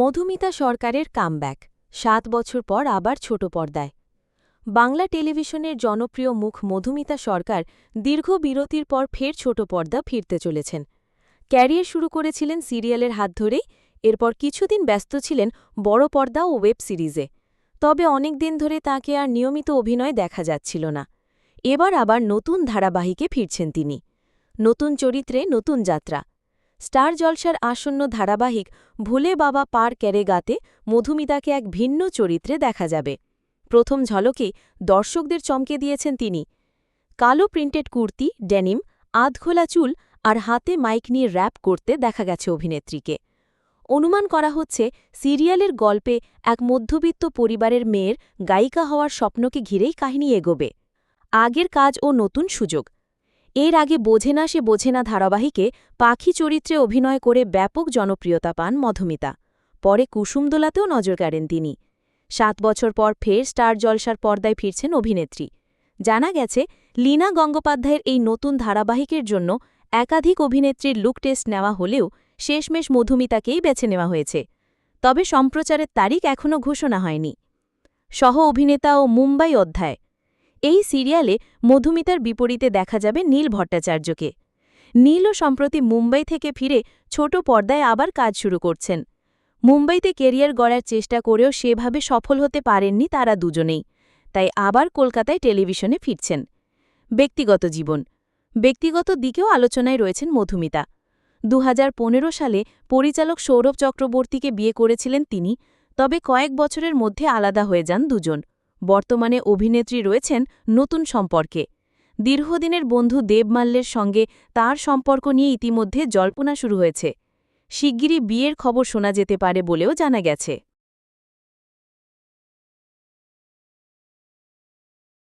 মধুমিতা সরকারের কামব্যাক, সাত বছর পর আবার ছোট পর্দায়। বাংলা টেলিভিশনের জনপ্রিয় মুখ মধুমিতা সরকার দীর্ঘ বিরতির পর ফের ছোট পর্দা ফিরতে চলেছেন। ক্যারিয়ার শুরু করেছিলেন সিরিয়ালের হাত ধরেই, এরপর কিছুদিন ব্যস্ত ছিলেন বড় পর্দা ও ওয়েব সিরিজে। তবে অনেক দিন ধরে তাকে আর নিয়মিত অভিনয় দেখা যাচ্ছিল না। এবার আবার নতুন ধারাবাহিকে ফিরছেন তিনি। নতুন চরিত্রে নতুন যাত্রা। স্টার জলসার আসন্ন ধারাবাহিক ভুলে বাবা পার ক্যারেগাতে মধুমিতাকে এক ভিন্ন চরিত্রে দেখা যাবে। প্রথম ঝলকে দর্শকদের চমকে দিয়েছেন তিনি। কালো প্রিন্টেড কুর্তি, ডেনিম আধখোলা চুল আর হাতে মাইক নিয়ে র্যাপ করতে দেখা গেছে অভিনেত্রীকে। অনুমান করা হচ্ছে সিরিয়ালের গল্পে এক মধ্যবিত্ত পরিবারের মেয়ের গায়িকা হওয়ার স্বপ্নকে ঘিরেই কাহিনী এগোবে। আগের কাজ ও নতুন সুযোগ। এর আগে বোঝে না সে বোঝে না ধারাবাহিকে পাখি চরিত্রে অভিনয় করে ব্যাপক জনপ্রিয়তা পান মধুমিতা। পরে কুসুমদোলাতেও নজর কাড়েন তিনি। সাত বছর পর ফের স্টার জলসার পর্দায় ফিরছেন অভিনেত্রী। জানা গেছে, লীনা গঙ্গোপাধ্যায়ের এই নতুন ধারাবাহিকের জন্য একাধিক অভিনেত্রীর লুক টেস্ট নেওয়া হলেও শেষমেশ মধুমিতাকেই বেছে নেওয়া হয়েছে। তবে সম্প্রচারের তারিখ এখনও ঘোষণা হয়নি। সহ অভিনেতা ও মুম্বাই অধ্যায়। এই সিরিয়ালে মধুমিতার বিপরীতে দেখা যাবে নীল ভট্টাচার্যকে। নীলও সম্প্রতি মুম্বাই থেকে ফিরে ছোট পর্দায় আবার কাজ শুরু করছেন। মুম্বাইতে কেরিয়ার গড়ার চেষ্টা করেও সেভাবে সফল হতে পারেননি তারা দুজনেই। তাই আবার কলকাতায় টেলিভিশনে ফিরছেন। ব্যক্তিগত জীবন। ব্যক্তিগত দিকেও আলোচনায় রয়েছেন মধুমিতা। দু হাজার পনেরো সালে পরিচালক সৌরভ চক্রবর্তীকে বিয়ে করেছিলেন তিনি, তবে কয়েক বছরের মধ্যে আলাদা হয়ে যান দুজন। বর্তমানে অভিনেত্রী রয়েছেন নতুন সম্পর্কে। দীর্ঘদিনের বন্ধু দেবমাল্যের সঙ্গে তার সম্পর্ক নিয়ে ইতিমধ্যে জল্পনা শুরু হয়েছে। শিগগিরই বিয়ের খবর শোনা যেতে পারে বলেও জানা গেছে।